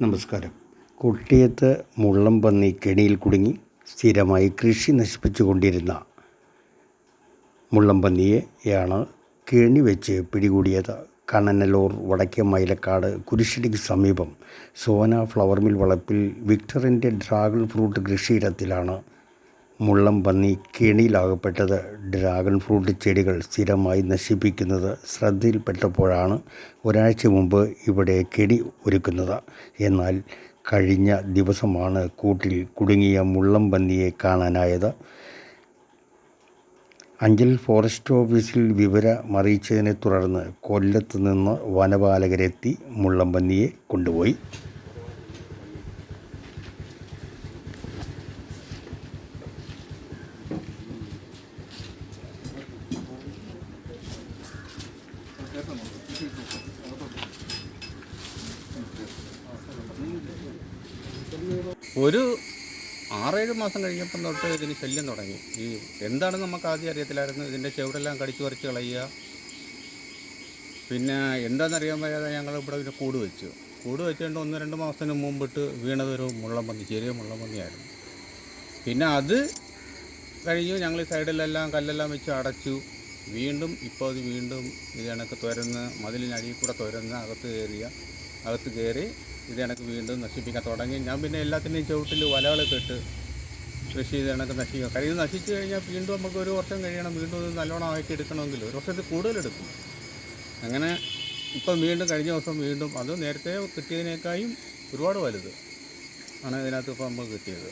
നമസ്കാരം. കുട്ടിയത്ത് മുള്ളം പന്നി കെണിയിൽ കുടുങ്ങി സ്ഥിരമായി കൃഷി നശിപ്പിച്ചു കൊണ്ടിരുന്ന മുള്ളം പന്നിയെയാണ് കെണി വെച്ച് പിടികൂടിയത്. കണ്ണനല്ലൂർ വടക്കേ മൈലക്കാട് കുരിശടിക്ക് സമീപം സോന ഫ്ലവർ മിൽ വളപ്പിൽ വിക്ടറിന്റെ ഡ്രാഗൺ ഫ്രൂട്ട് കൃഷിയിടത്തിലാണ് മുള്ളം പന്നി കെണിയിലാകപ്പെട്ടത് ഡ്രാഗൺ ഫ്രൂട്ട് ചെടികൾ സ്ഥിരമായി നശിപ്പിക്കുന്നത് ശ്രദ്ധയിൽപ്പെട്ടപ്പോഴാണ് ഒരാഴ്ച മുമ്പ് ഇവിടെ കെണി ഒരുക്കുന്നത്. എന്നാൽ കഴിഞ്ഞ ദിവസമാണ് കൂട്ടിൽ കുടുങ്ങിയ മുള്ളം പന്നിയെ കാണാനായത്. അഞ്ചൽ ഫോറസ്റ്റ് ഓഫീസിൽ വിവരം അറിയിച്ചതിനെ തുടർന്ന് കൊല്ലത്ത് നിന്ന് വനപാലകരെത്തി മുള്ളം പന്നിയെ കൊണ്ടുപോയി. ഒരു ആറേഴ് മാസം കഴിഞ്ഞപ്പം തൊട്ട് ഇതിന് ശല്യം തുടങ്ങി. ഈ എന്താണെന്ന് നമുക്ക് ആദ്യം അറിയത്തില്ലായിരുന്നു. ഇതിന്റെ ചെവിടെല്ലാം കടിച്ചു പറിച്ച് കളയുക. പിന്നെ എന്താണെന്നറിയാൻ വയ്യാതെ ഞങ്ങൾ ഇവിടെ ഒരു കൂട് വെച്ചു. കൂട് വെച്ചുകൊണ്ട് ഒന്ന് രണ്ട് മാസത്തിന് മുമ്പിട്ട് വീണതൊരു മുള്ളമ്പന്നി ചെറിയ മുള്ളമ്പന്നിയായിരുന്നു പിന്നെ അത് കഴിഞ്ഞു ഞങ്ങൾ ഈ സൈഡിലെല്ലാം കല്ലെല്ലാം വെച്ച് അടച്ചു. വീണ്ടും ഇപ്പോൾ അത് വീണ്ടും ഇത് കണക്ക് തുരന്ന് മതിലിനടിയിൽ കൂടെ തുരന്ന് അകത്ത് കയറിയ അകത്ത് കയറി ഇത് കണക്ക് വീണ്ടും നശിപ്പിക്കാൻ തുടങ്ങി. ഞാൻ പിന്നെ എല്ലാത്തിന്റെയും ചുവട്ടിൽ വലകൾ കെട്ട് കൃഷി ഇത് കണക്ക് നശിക്കുക കഴിഞ്ഞ് നശിച്ചു കഴിഞ്ഞാൽ വീണ്ടും നമുക്ക് ഒരു വർഷം കഴിയണം. വീണ്ടും ഇത് നല്ലോണം ആക്കി എടുക്കണമെങ്കിൽ ഒരു വർഷത്തിൽ കൂടുതലെടുക്കും അങ്ങനെ ഇപ്പം വീണ്ടും കഴിഞ്ഞ ദിവസം വീണ്ടും അത് നേരത്തെ കിട്ടിയതിനേക്കാളും ഒരുപാട് വലുത് ആണ് ഇതിനകത്ത് ഇപ്പോൾ നമുക്ക് കിട്ടിയത്.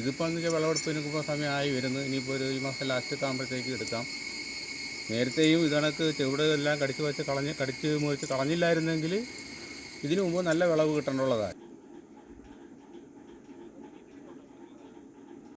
ഇതിപ്പോൾ എന്ന് വെച്ചാൽ വിളവെടുപ്പിനൊക്കെ ഇപ്പോൾ സമയമായി വരുന്നു. ഇനിയിപ്പോൾ ഒരു ഈ മാസം ലാസ്റ്റ് ആകുമ്പോഴത്തേക്ക് എടുക്കാം. നേരത്തെയും ഇതണക്ക് ചെവിടെല്ലാം കടിച്ചു വെച്ച് കളഞ്ഞ് കടിച്ച് മുറിച്ച് കളഞ്ഞില്ലായിരുന്നെങ്കിൽ ഇതിനു മുമ്പ് നല്ല വിളവ് കിട്ടേണ്ടതാണ്